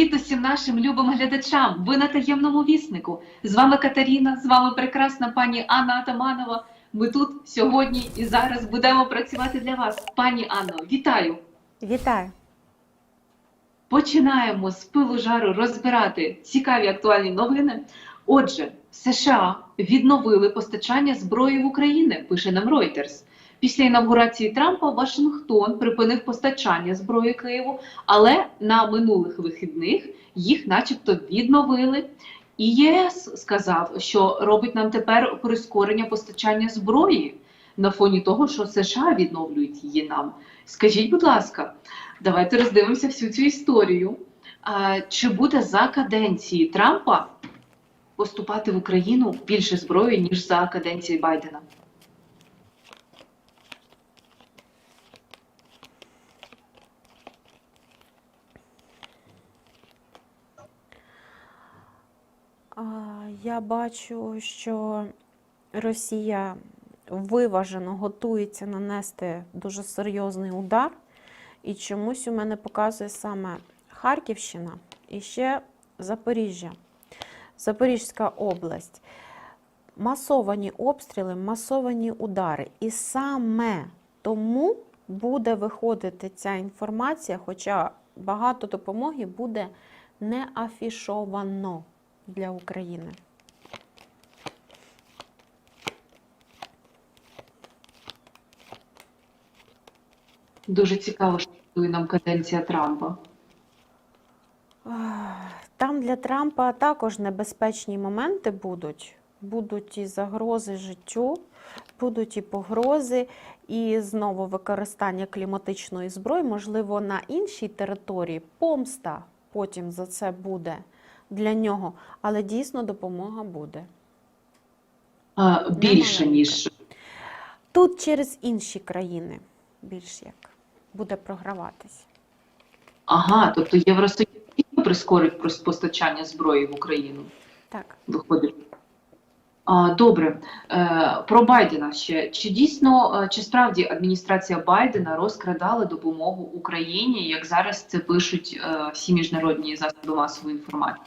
Привіт усім нашим любим глядачам! Ви на таємному віснику. З вами Катерина, з вами прекрасна пані Анна Атаманова. Ми тут сьогодні і зараз будемо працювати для вас. Пані Анно, вітаю! Вітаю! Починаємо з пилу жару розбирати цікаві актуальні новини. Отже, США відновили постачання зброї в Україну, пише нам Reuters. Після інавгурації Трампа Вашингтон припинив постачання зброї Києву, але на минулих вихідних їх, начебто, відновили. І ЄС сказав, що робить нам тепер прискорення постачання зброї на фоні того, що США відновлюють її нам. Скажіть, будь ласка, давайте роздивимося всю цю історію. Чи буде за каденції Трампа поступати в Україну більше зброї, ніж за каденції Байдена? А, Я бачу, що Росія виважено готується нанести дуже серйозний удар, і чомусь у мене показує саме Харківщина і ще Запоріжжя, Запорізька область. Масовані обстріли, масовані удари. І саме тому буде виходити ця інформація, хоча багато допомоги буде не афішовано для України. Дуже цікаво, що готує нам каденція Трампа. Там для Трампа також небезпечні моменти будуть. Будуть і загрози життю, будуть і погрози, і знову використання кліматичної зброї, можливо, на іншій території. Помста потім за це буде для нього, але дійсно допомога буде. А, більше, ніж Тут через інші країни більш як буде програватись. ага, тобто Євросоюз прискорить прос- постачання зброї в Україну. Так. Виходить. Добре, е, про Байдена ще чи дійсно е, чи справді адміністрація Байдена розкрадала допомогу Україні, як зараз це пишуть е, всі міжнародні засоби масової інформації?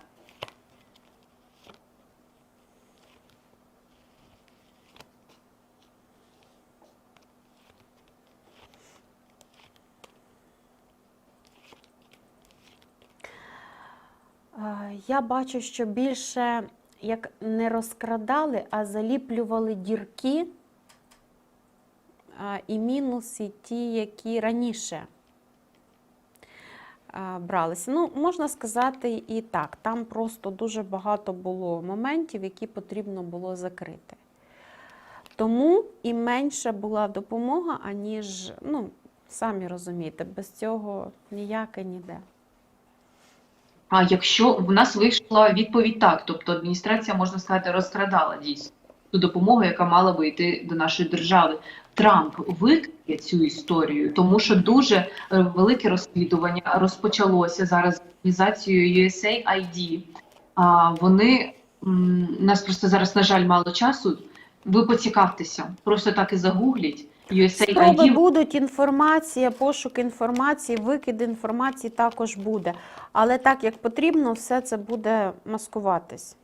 Я бачу, що більше як не розкрадали, а заліплювали дірки і мінуси ті, які раніше бралися. Ну, можна сказати і так. Там просто дуже багато було моментів, які потрібно було закрити. Тому і менша була допомога, аніж, ну, самі розумієте, без цього ніяке ніде. А якщо в нас вийшла відповідь так, тобто адміністрація, можна сказати, розкрадала дійсно ту допомогу, яка мала би йти до нашої держави. Трамп викриє цю історію, тому що дуже е, велике розслідування розпочалося зараз організацією USAID. А вони м, нас просто зараз, на жаль, мало часу. Ви поцікавтеся, просто так і загугліть. Спроби будуть, інформація, пошук інформації, викид інформації також буде. Але так як потрібно, все це буде маскуватись.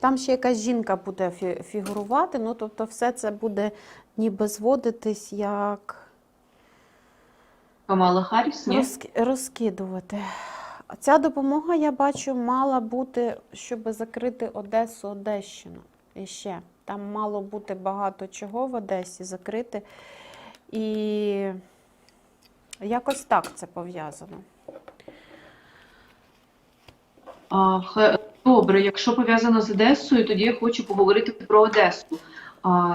Там ще якась жінка буде фігурувати, ну тобто все це буде ніби зводитись як Камала Харріс, ні? розки- розкидувати. Ця допомога, я бачу, мала бути, щоб закрити Одесу, Одещину. Ще. Там мало бути багато чого в Одесі закрити. І якось так це пов'язано. Добре, якщо пов'язано з Одесою, тоді я хочу поговорити про Одесу.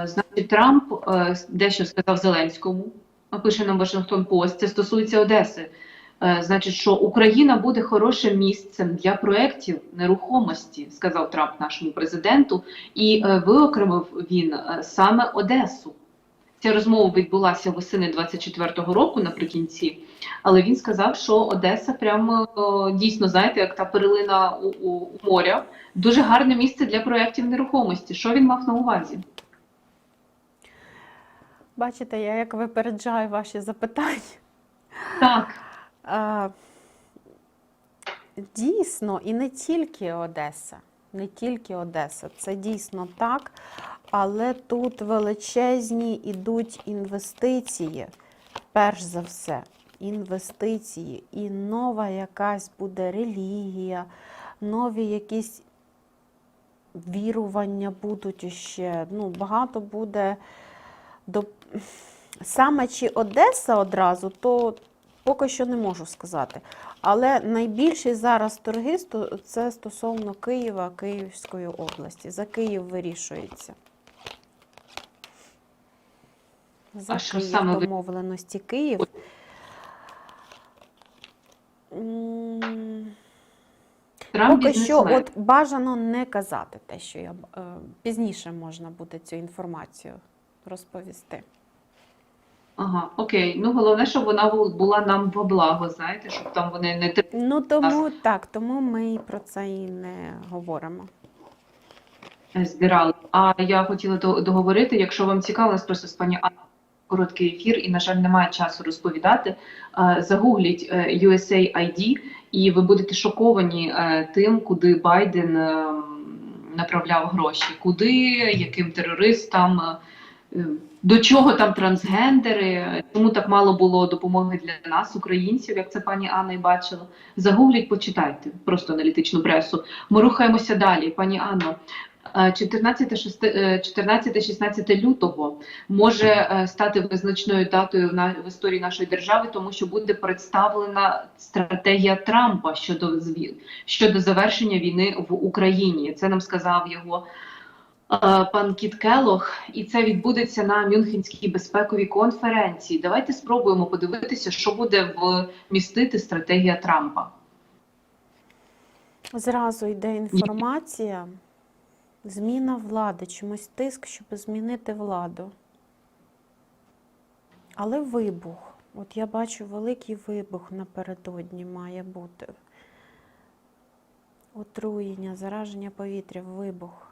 Значить, Трамп е, дещо сказав Зеленському, а пише нам Вашингтон Пост, це стосується Одеси. Е, Значить, що Україна буде хорошим місцем для проєктів нерухомості, сказав Трамп нашому президенту, і е, виокремив він е, саме Одесу. Ця розмова відбулася восени 24-го року наприкінці, але він сказав, що Одеса прямо дійсно, знаєте, як та перлина у, у, у моря, дуже гарне місце для проєктів нерухомості. Що він мав на увазі? Бачите, я як випереджаю ваші запитання. Так, Дійсно, і не тільки Одеса, не тільки Одеса, це дійсно так, але тут величезні ідуть інвестиції, перш за все, інвестиції, і нова якась буде релігія, нові якісь вірування будуть ще. Ну, багато буде до саме чи Одеса одразу, то поки що не можу сказати. Але найбільші зараз торги це стосовно Києва, Київської області. За Київ вирішується. За А що Київ саме домовленості Київ. Трамп Поки що, от бажано не казати те, що я е, пізніше можна буде цю інформацію розповісти. Ага, окей. Ну головне, щоб вона була нам во благо, знаєте, щоб там вони не Ну тому так, тому ми і про це і не говоримо. збирали. А я хотіла договорити, якщо вам цікаво, просто з пані Анною короткий ефір, і, на жаль, немає часу розповідати. е, Загугліть е, USAID, і ви будете шоковані е, тим, куди Байден е, направляв гроші, куди, яким терористам. Е, е, До чого там трансгендери? Чому так мало було допомоги для нас, українців, як це пані Анна і бачила? Загугліть, почитайте просто аналітичну пресу. Ми рухаємося далі. Пані Анно, е, 14-16 лютого може е, стати визначною датою в історії нашої держави, тому що буде представлена стратегія Трампа щодо щодо завершення війни в Україні. Це нам сказав його е, пан Кіт Келох, і це відбудеться на Мюнхенській безпековій конференції. Давайте спробуємо подивитися, що буде вмістити стратегія Трампа. Зразу йде інформація, зміна влади, чомусь тиск, щоб змінити владу. Але вибух. От я бачу великий вибух напередодні має бути. Отруєння, зараження повітря, вибух.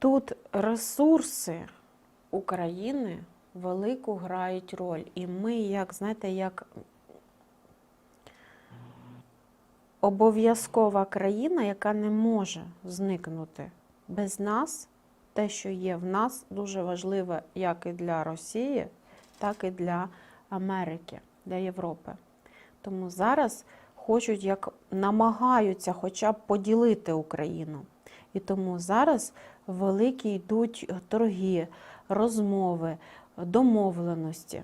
Тут ресурси України велику грають роль. І ми, як, знаєте, як обов'язкова країна, яка не може зникнути без нас, те, що є в нас, дуже важливе як і для Росії, так і для Америки, для Європи. Тому зараз хочуть, як намагаються хоча б поділити Україну. І тому зараз великі йдуть торги, розмови, домовленості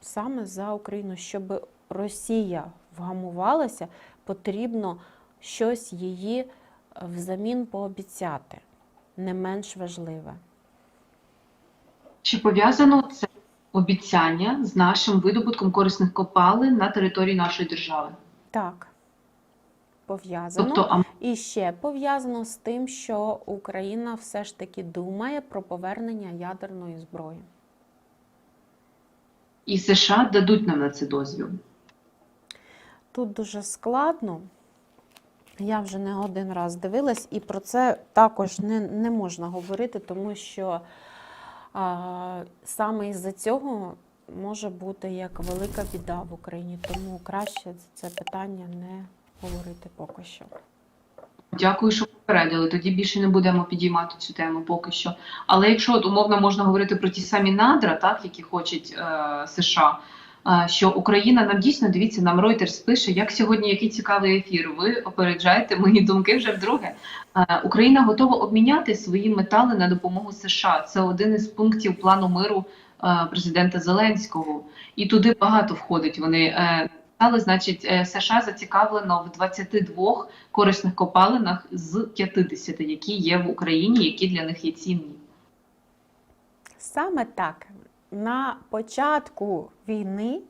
саме за Україну, щоб Росія вгамувалася, потрібно щось її взамін пообіцяти, не менш важливе. Чи пов'язано це обіцяння з нашим видобутком корисних копалин на території нашої держави? Так, пов'язано. Тобто, а І ще пов'язано з тим, що Україна все ж таки думає про повернення ядерної зброї. і США дадуть нам на це дозвіл. Тут дуже складно. Я вже не один раз дивилась, і про це також не, не можна говорити, тому що а, саме із-за цього може бути як велика біда в Україні. Тому краще це питання не говорити поки що. Дякую, що попередили. Тоді більше не будемо підіймати цю тему поки що. Але якщо от, умовно можна говорити про ті самі надра, так які хочуть е, США. е, Що Україна нам дійсно дивіться, нам Reuters пише, як сьогодні який цікавий ефір. Ви опереджаєте мої думки вже вдруге. Е, Україна готова обміняти свої метали на допомогу США. Це один із пунктів плану миру е, президента Зеленського. І туди багато входить. Вони значить, е, США зацікавлено в 22 корисних копалинах з 50, які є в Україні, які для них є цінні. Саме так. На початку війни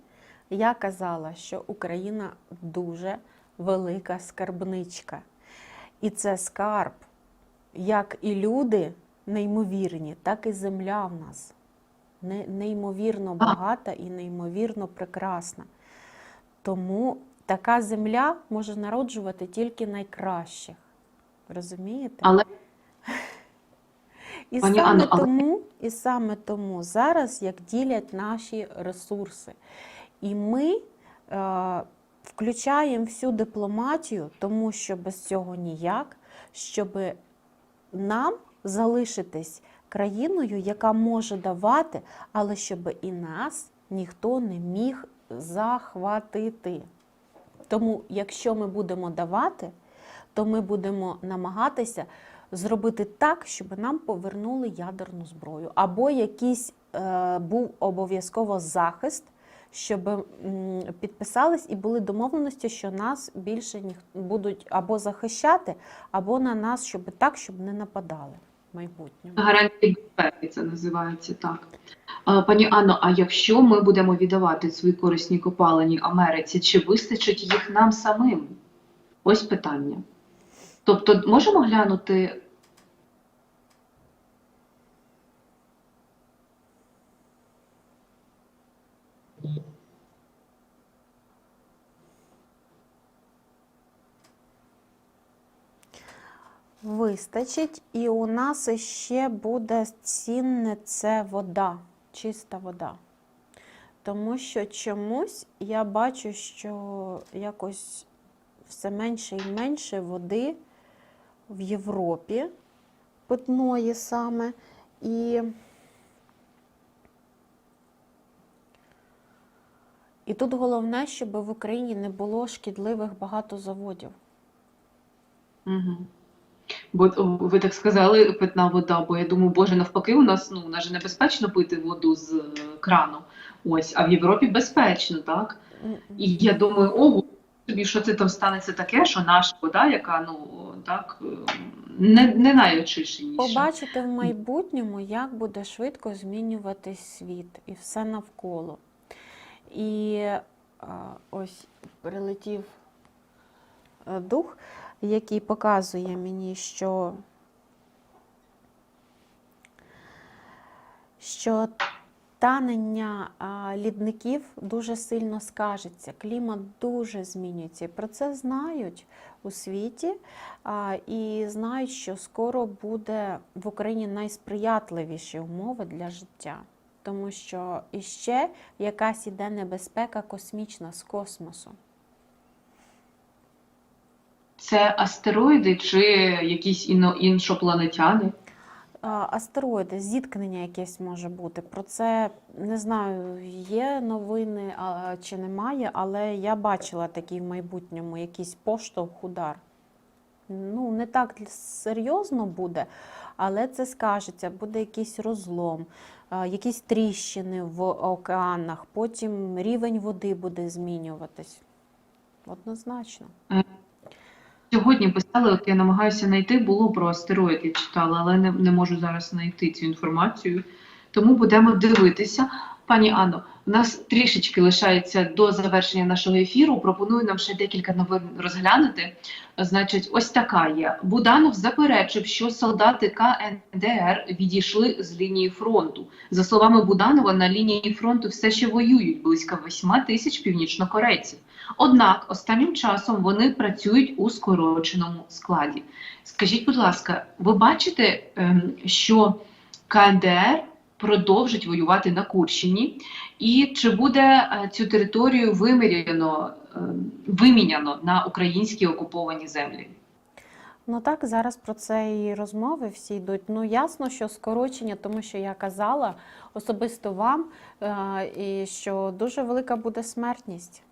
я казала, що Україна дуже велика скарбничка. І це скарб, як і люди неймовірні, так і земля в нас. Неймовірно багата і неймовірно прекрасна. Тому така земля може народжувати тільки найкращих. Розумієте? Але І Пані саме але- тому, і саме тому зараз як ділять наші ресурси. І ми е, включаємо всю дипломатію, тому що без цього ніяк, щоб нам залишитись країною, яка може давати, але щоб і нас ніхто не міг захватити. Тому, якщо ми будемо давати, то ми будемо намагатися зробити так, щоб нам повернули ядерну зброю, або якийсь е, був обов'язково захист, щоб підписались і були домовленості, що нас більше ніх будуть або захищати, або на нас, щоб так, щоб не нападали в майбутньому. Гарантії безпеки це називається так. Пані Анно, а якщо ми будемо віддавати свої корисні копалені Америці, чи вистачить їх нам самим? Ось питання. Тобто, можемо глянути. Вистачить, і у нас ще буде цінне це вода, чиста вода. Тому що чомусь я бачу, що якось все менше і менше води в Європі, питної саме. І, і тут головне, щоб в Україні не було шкідливих багато заводів. Угу. Бо ви так сказали, питна вода, бо я думаю, боже, навпаки, у нас ну у нас же небезпечно пити воду з е, крану. Ось, а в Європі безпечно, так? І я думаю, ого, тобі що це там станеться таке, що наша вода, яка ну так е, не, не найочищеніша. Побачити в майбутньому, як буде швидко змінюватись світ і все навколо. І а, ось прилетів е, дух, який показує мені, що, що танення лідників дуже сильно скажеться, клімат дуже змінюється. Про це знають у світі і знають, що скоро буде в Україні найсприятливіші умови для життя. Тому що іще якась іде небезпека космічна з космосу. Це астероїди чи якісь іно, іншопланетяни? Астероїди, зіткнення якесь може бути. Про це не знаю, є новини а, чи немає, але я бачила такий в майбутньому якийсь поштовх удар. Ну, не так серйозно буде, але це скажеться, буде якийсь розлом, якісь тріщини в океанах, потім рівень води буде змінюватись. Однозначно. Сьогодні писали, от я намагаюся знайти, було про астероїд, я читала, але не, не можу зараз знайти цю інформацію. Тому будемо дивитися. Пані Анно, у нас трішечки лишається до завершення нашого ефіру. Пропоную нам ще декілька новин розглянути. Значить, ось така є. Буданов заперечив, що солдати КНДР відійшли з лінії фронту. За словами Буданова, на лінії фронту все ще воюють близько 8 тисяч північнокорейців. Однак останнім часом вони працюють у скороченому складі. Скажіть, будь ласка, ви бачите, ем, що КНДР продовжить воювати на Курщині, і чи буде е, цю територію виміряно, ем, виміняно на українські окуповані землі? Ну так, зараз про це і розмови всі йдуть. Ну ясно, що скорочення, тому що я казала особисто вам, е, що дуже велика буде смертність.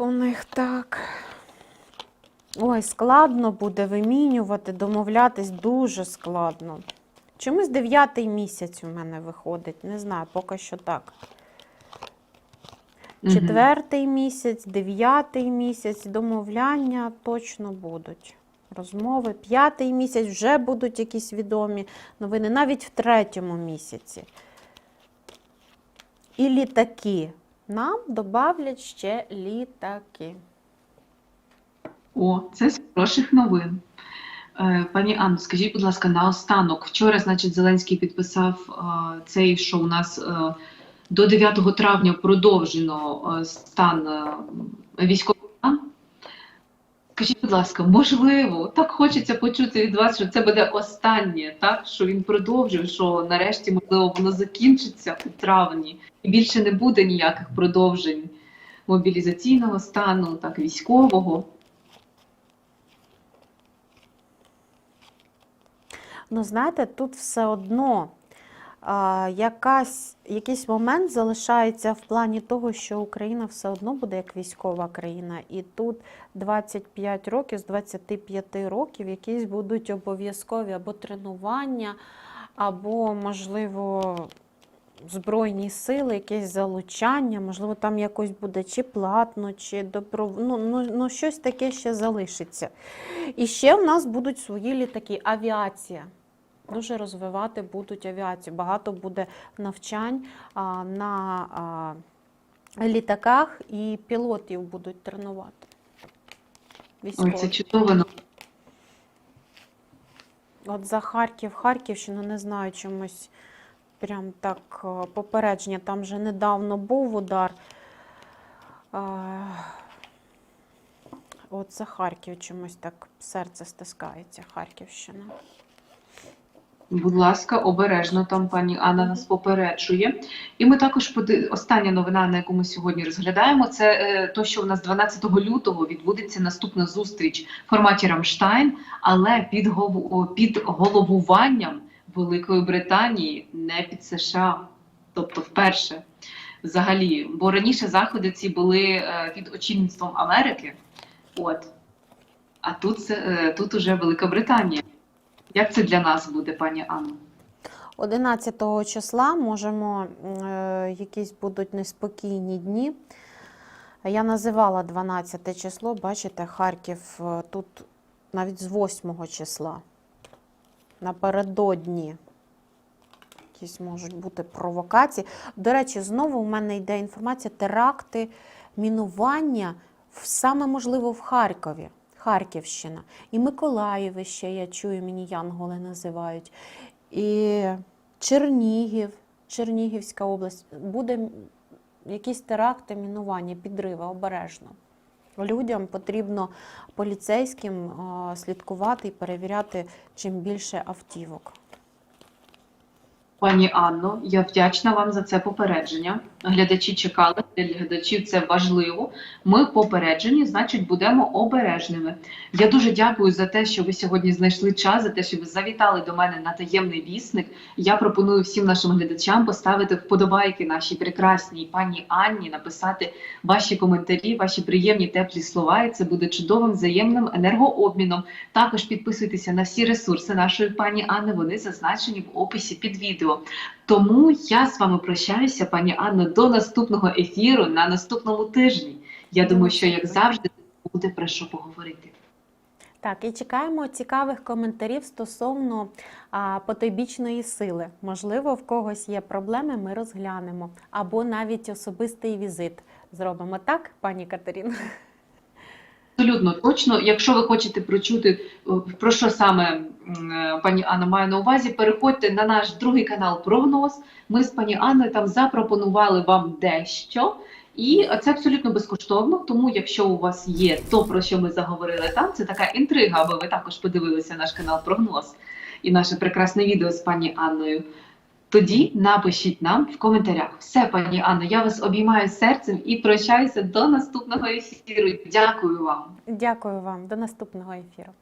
У них так. Ой, складно буде вимінювати, домовлятись дуже складно. Чомусь дев'ятий місяць у мене виходить. Не знаю, поки що так. Четвертий місяць, дев'ятий місяць, домовляння точно будуть. Розмови. П'ятий місяць вже будуть якісь відомі новини, навіть в третьому місяці. І літаки. Нам добавлять ще літаки. О, це з хороших новин. Е, Пані Анно, скажіть, будь ласка, наостанок. Вчора, значить, Зеленський підписав е, цей, що у нас е, до 9 травня продовжено стан військовий стан. Скажіть, будь ласка, можливо, так хочеться почути від вас, що це буде останнє, так? Що він продовжив, що нарешті, можливо, воно закінчиться у травні, і більше не буде ніяких продовжень мобілізаційного стану, так, військового. Ну, знаєте, тут все одно якась, якийсь момент залишається в плані того, що Україна все одно буде як військова країна. І тут 25 років, з 25 років якісь будуть обов'язкові або тренування, або, можливо, Збройні сили, якесь залучання, можливо, там якось буде чи платно, чи добро... ну, ну, ну, щось таке ще залишиться. І ще в нас будуть свої літаки, авіація. Дуже розвивати будуть авіацію. Багато буде навчань а, на а, літаках і пілотів будуть тренувати. Ой, це чудово. ну, От за Харків, Харківщину не знаю чомусь. Прям так е, попередження. Там вже недавно був удар. От за Харків чомусь так серце стискається, Харківщина. Будь ласка, обережно там пані Анна нас попереджує. І ми також поди... остання новина, на яку ми сьогодні розглядаємо, це е, то, що у нас 12 лютого відбудеться наступна зустріч в форматі Рамштайн, але під, гов... під головуванням Великої Британії, не під США, тобто вперше взагалі. Бо раніше заходи ці були е, під очільництвом Америки. От. А тут, е, тут уже Велика Британія. Як це для нас буде, пані Анно? 11 числа можемо, е, якісь будуть неспокійні дні. Я називала 12 число, бачите, Харків е, тут навіть з 8 числа. Напередодні якісь можуть бути провокації. До речі, знову у мене йде інформація: теракти, мінування саме можливо в Харкові. Харківщина. І Миколаїв ще, я чую, мені Янголи називають. І Чернігів, Чернігівська область. Буде якісь теракти, мінування, підриви обережно. Людям потрібно поліцейським слідкувати і перевіряти чим більше автівок. Пані Анно, я вдячна вам за це попередження. Глядачі чекали, для глядачів це важливо. Ми попереджені, значить, будемо обережними. Я дуже дякую за те, що ви сьогодні знайшли час, за те, що ви завітали до мене на таємний вісник. Я пропоную всім нашим глядачам поставити вподобайки нашій прекрасній пані Анні, написати ваші коментарі, ваші приємні теплі слова. І це буде чудовим взаємним енергообміном. Також підписуйтеся на всі ресурси нашої пані Анни. Вони зазначені в описі під відео. Тому я з вами прощаюся, пані Анно, до наступного ефіру на наступному тижні. Я думаю, що як завжди буде про що поговорити. Так, і чекаємо цікавих коментарів стосовно а, потойбічної сили. Можливо, в когось є проблеми, ми розглянемо. Або навіть особистий візит зробимо так, пані Катерина? Абсолютно точно. Якщо ви хочете прочути, про що саме е, пані Анна має на увазі, переходьте на наш другий канал Прогноз. Ми з пані Анною там запропонували вам дещо. І це абсолютно безкоштовно. Тому, якщо у вас є то, про що ми заговорили там, це така інтрига, аби ви також подивилися наш канал Прогноз і наше прекрасне відео з пані Анною тоді напишіть нам в коментарях. Все, пані Анно, я вас обіймаю серцем і прощаюся до наступного ефіру. Дякую вам. Дякую вам, до наступного ефіру.